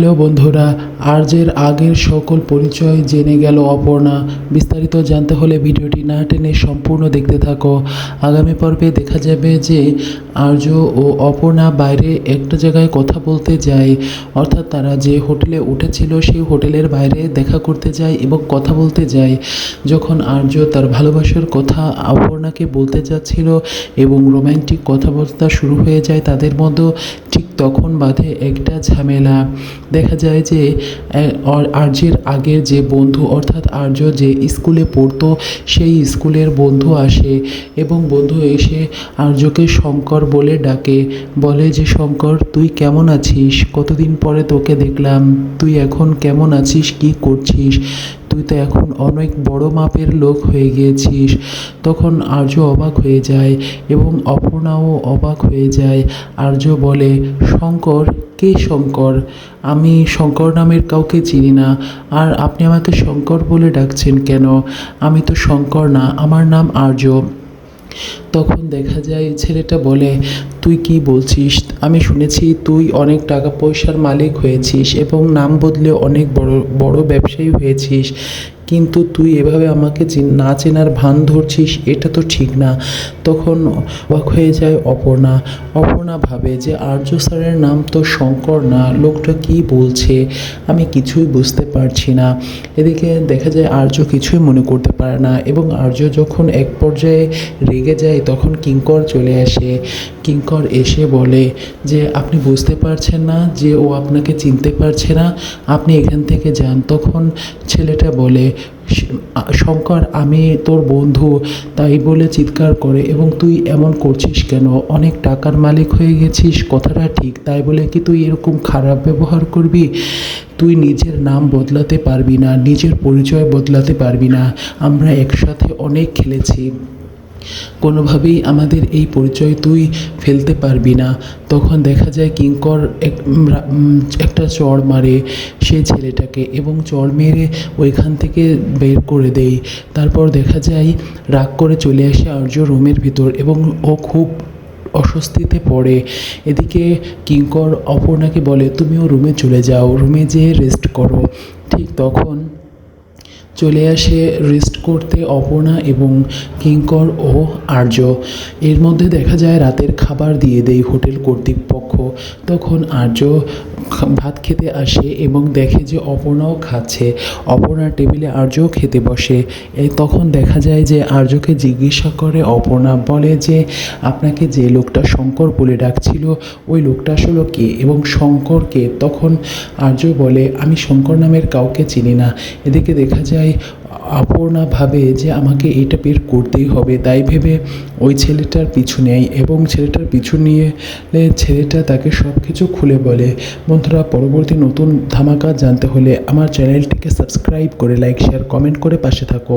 Hello বন্ধুরা, আর্যের আগের সকল পরিচয় জেনে গেল অপর্ণা। বিস্তারিত জানতে হলে ভিডিওটি না টেনে সম্পূর্ণ দেখতে থাকো। আগামী পর্বে দেখা যাবে যে আর্য ও অপর্ণা বাইরে একটা জায়গায় কথা বলতে যায়। অর্থাৎ তারা যে হোটেলে উঠেছিল, সেই হোটেলের বাইরে দেখা করতে যায় এবং কথা বলতে যায়। যখন আর্য তার ভালোবাসার কথা অপর্ণাকে বলতে যাচ্ছিল এবং রোম্যান্টিক কথাবার্তা শুরু হয়ে যায় তাদের মধ্যে, ঠিক তখন বাধে একটা ঝামেলা। দেখা যায় যে আর্যের আগের যে বন্ধু, অর্থাৎ আর্য যে স্কুলে পড়তো, সেই স্কুলের বন্ধু আসে এবং বন্ধু এসে আর্যকে শঙ্কর বলে ডাকে। বলে যে, শঙ্কর, তুই কেমন আছিস? কতদিন পরে তোকে দেখলাম। তুই এখন কেমন আছিস? কি করছিস? তুই তো এখন অনেক বড় মাপের লোক হয়ে গিয়েছিস। তখন আর্য অবাক হয়ে যায় এবং অপর্ণাও অবাক হয়ে যায়। আর্য বলে, শঙ্কর কে শঙ্কর? আমি শঙ্কর নামের কাউকে চিনি না। আর আপনি আমাকে শঙ্কর বলে ডাকছেন কেন? আমি তো শঙ্কর না, আমার নাম আর্য। তখন দেখা যায় ছেলেটা বলে, তুই কি বলছিস? আমি শুনেছি তুই অনেক টাকা পয়সার মালিক হয়েছিস এবং নাম বদলে অনেক বড় বড় ব্যবসায়ী হয়েছিস। কিন্তু তুই এভাবে আমাকে না চেনার ভান ধরছিস, এটা তো ঠিক না। তখন অবাক হয়ে যায় অপর্ণা। অপর্ণা ভাবে যে আর্য স্যারের নাম তো শঙ্কর না, লোকটা কি বলছে, আমি কিছুই বুঝতে পারছি না। এদিকে দেখা যায় আর্য কিছুই মনে করতে পারে না এবং আর্য যখন এক পর্যায়ে রেগে যায়, তখন কিঙ্কর চলে আসে। কিঙ্কর এসে বলে যে, আপনি বুঝতে পারছেন না যে ও আপনাকে চিনতে পারছে না। আপনি এখান থেকে যান। তখন ছেলেটা বলে "শ- আ- শঙ্কর, আমি তোর বন্ধু, তাই বলে চিৎকার করে, এবং তুই এমন করছিস কেন? অনেক টাকার মালিক হয়ে গেছিস, কথাটা ঠিক, তাই বলে কি তুই এরকম খারাপ ব্যবহার করবি? তুই নিজের নাম বদলাতে পারবি না, নিজের পরিচয় বদলাতে পারবি না, আমরা একসাথে অনেক খেলেছি। কোনোভাবেই আমাদের এই পরিচয় তুই ফেলতে পারবি না। তখন দেখা যায় কিঙ্কর একটা চড় মারে সেই ছেলেটাকে এবং চড় মেরে ওইখান থেকে বের করে দেয়। তারপর দেখা যায় রাগ করে চলে আসে আর্য রুমের ভিতর এবং ও খুব অস্বস্তিতে পড়ে। এদিকে কিঙ্কর অপর্ণাকে বলে, তুমিও রুমে চলে যাও, রুমে যেয়ে রেস্ট করো। ঠিক তখন চলে আসে রেস্ট করতে অপর্ণা এবং কিঙ্কর ও আর্য। এর মধ্যে দেখা যায় রাতের খাবার দিয়ে দেয় হোটেল কর্তৃপক্ষ। তখন আর্য ভাত খেতে আসে এবং দেখে যে অপর্ণাও খাচ্ছে। অপর্ণা টেবিলে আর্যও খেতে বসে। এই তখন দেখা যায় যে আর্যকে জিজ্ঞাসা করে অপর্ণা, বলে যে আপনাকে যে লোকটা শঙ্কর বলে ডাকছিল, ওই লোকটা আসলে কে এবং শঙ্করকে তখন আর্য বলে, আমি শঙ্কর নামের কাউকে চিনি না। এদিকে দেখা যায় অপর্ণা ভাবে যে আমাকে এটা বের করতেই হবে, তাই ভেবে ওই ছেলেটার পিছু নেয় এবং ছেলেটার পিছু নিয়ে ছেলেটা তাকে সব কিছু খুলে বলে, বন্ধুরা, পরবর্তী নতুন ধামাকা জানতে হলে আমার চ্যানেলটিকে সাবস্ক্রাইব করে, লাইক, শেয়ার, কমেন্ট করে পাশে থাকো।